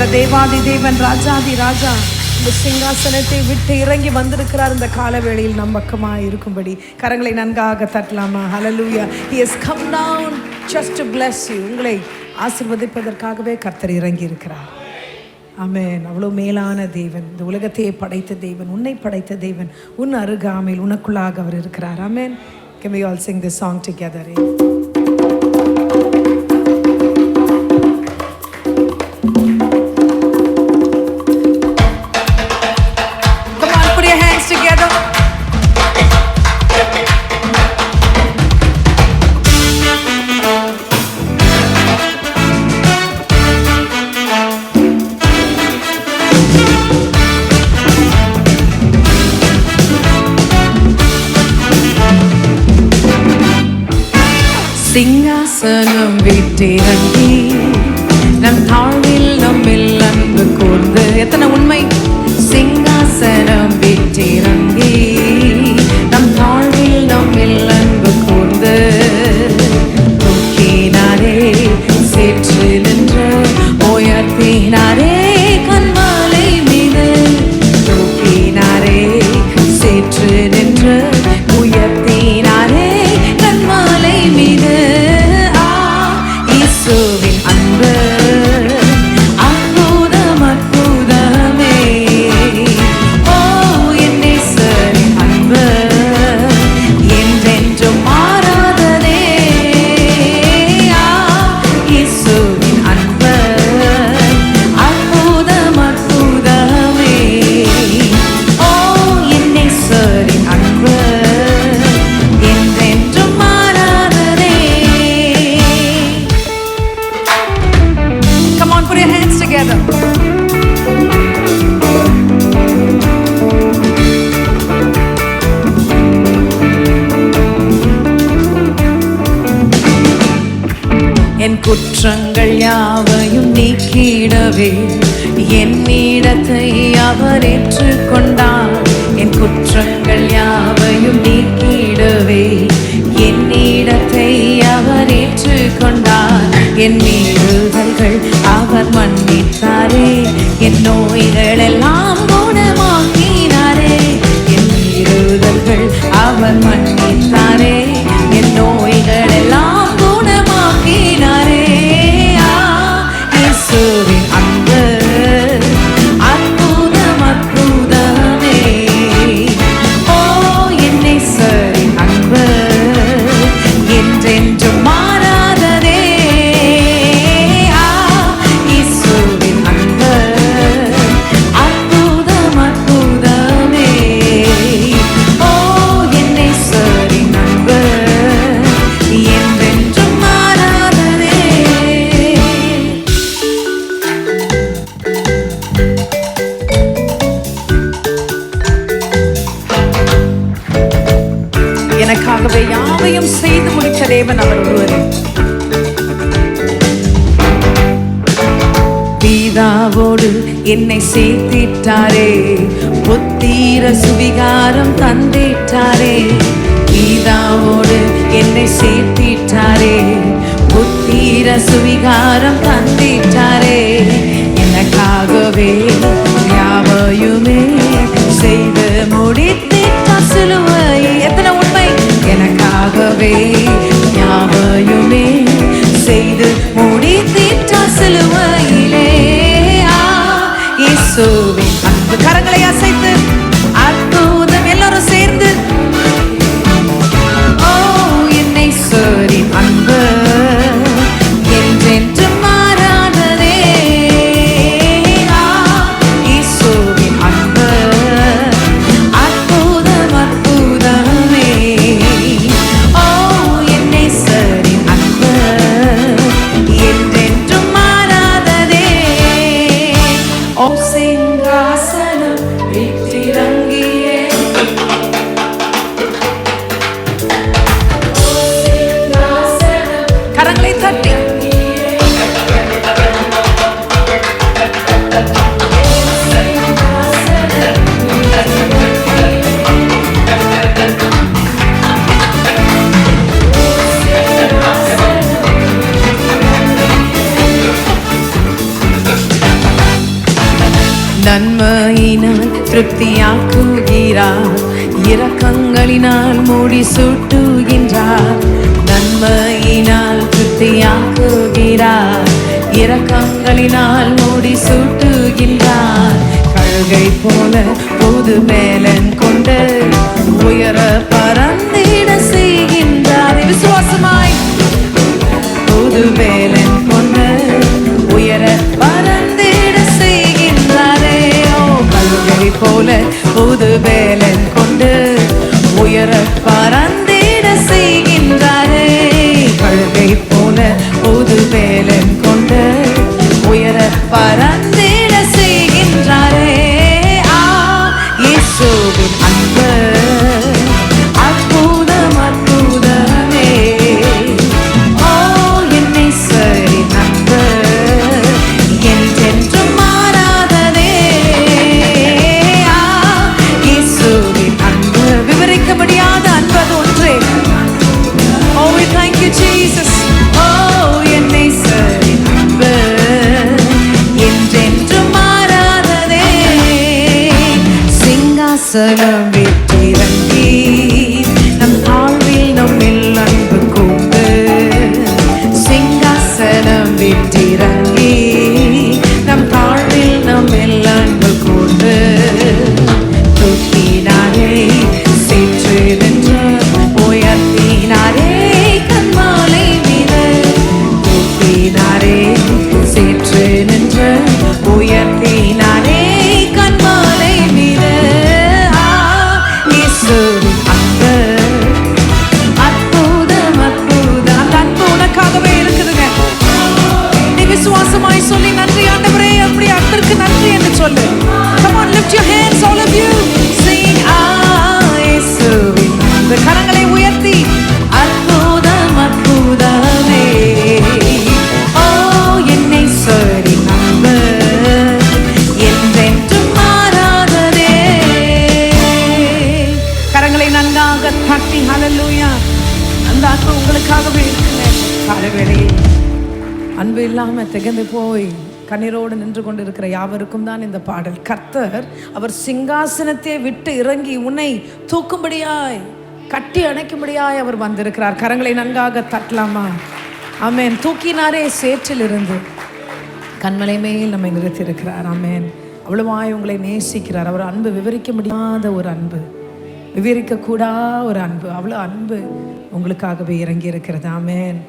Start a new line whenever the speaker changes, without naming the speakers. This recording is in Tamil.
அந்த தேவாதி தேவன் ராஜாதி ராஜா இந்த சிங்காசனத்தை விட்டு இறங்கி வந்திருக்கிறார் இந்த காலவேளையில் நம் பக்கமாக இருக்கும்படி. கரங்களை நன்காக தட்டலாமா? Hallelujah yes come come just just bless you உங்களை ஆசிர்வதிப்பதற்காகவே கர்த்தர் இறங்கி இருக்கிறார் அமேன் அவ்வளோ மேலான தேவன். இந்த உலகத்தையே படைத்த தேவன் உன்னை படைத்த தேவன் உன் அருகாமையில் உனக்குள்ளாக அவர் இருக்கிறார். Amen can all sing the song song together? சிங்காசனம் நம் தாழ்வில் நம்மில் அன்பு கூர்ந்து எத்தனை உண்மை? சிங்காசனம் விட்டிறங்கி நம் தாழ்வில் நம்மில் அன்பு கூர்ந்து நோக்கினாரே சேற்று நின்று உயர்த்தினாரே. Together. என் குற்றங்கள் யாவையும் நீக்கிடவே என் இடத்தை அவர் ஏற்றுக்கொண்டார் என் குற்றங்கள் யாவையும் நீக்கிடவே என் இடத்தை அவர் ஏற்றுக்கொண்டார் என் மீறுதல்கள் அவர் மன்னித்தாரே. என் நோய்கள் எல்லாம் குணமாக்கினாரே. என் இருதல்கள் அவர் மன்னித்தாரே. பிதாவோடு என்னை சேர்த்திட்டாரே. புத்தீர சுவிகாரம் தந்திட்டாரே பிதாவோடு என்னை சேர்த்திட்டாரே. புத்தீர சுவிகாரம் தந்திட்டாரே எனக்காகவே யாவையுமே செய்து முடித்திட்டார் சிலுவை எத்தனை உண்மை? எனக்காகவே யாவையுமே செய்து முடித்து இயேசுவின் அன்பு கரங்களை அசைத்து நன்மையினால் திருப்தியாக்குகிறார். இரக்கங்களினால் மூடி சுட்டுகின்றார் நன்மையினால் திருப்தியாக்குகிறார். இரக்கங்களினால் மூடி சுட்டுகின்றார் கழுகை போல பொது மேலன் கொண்டு உயர பறந்திட செய்கின்றார். விசுவாசமாய். பொது மேலன் போல புது வேலன் கொண்டு உயர பறந்திட செய்கின்றாரே. கழுகை போல புது வேலன் கொண்டு உயர பறந்திட சிங்காசனம் காலவேளையில் அன்பு இல்லாமல் திகந்து போய் கண்ணீரோடு நின்று கொண்டிருக்கிற யாவருக்கும் தான் இந்த பாடல். கர்த்தர் அவர் சிங்காசனத்தை விட்டு இறங்கி உன்னை தூக்கும்படியாய் கட்டி அணைக்கும்படியாய் அவர் வந்திருக்கிறார். கரங்களை நன்றாக தட்டலாமா? அமேன் தூக்கினாரே சேற்றில் இருந்து கண்மலை மேல் நம்மை நிறுத்தியிருக்கிறார். அமேன் அவ்வளவாய் உங்களை நேசிக்கிறார். அவர் அன்பு விவரிக்க முடியாத ஒரு அன்பு. விவரிக்க கூடா ஒரு அன்பு. அவ்வளோ அன்பு உங்களுக்காகவே இறங்கி இருக்கிறது அமேன்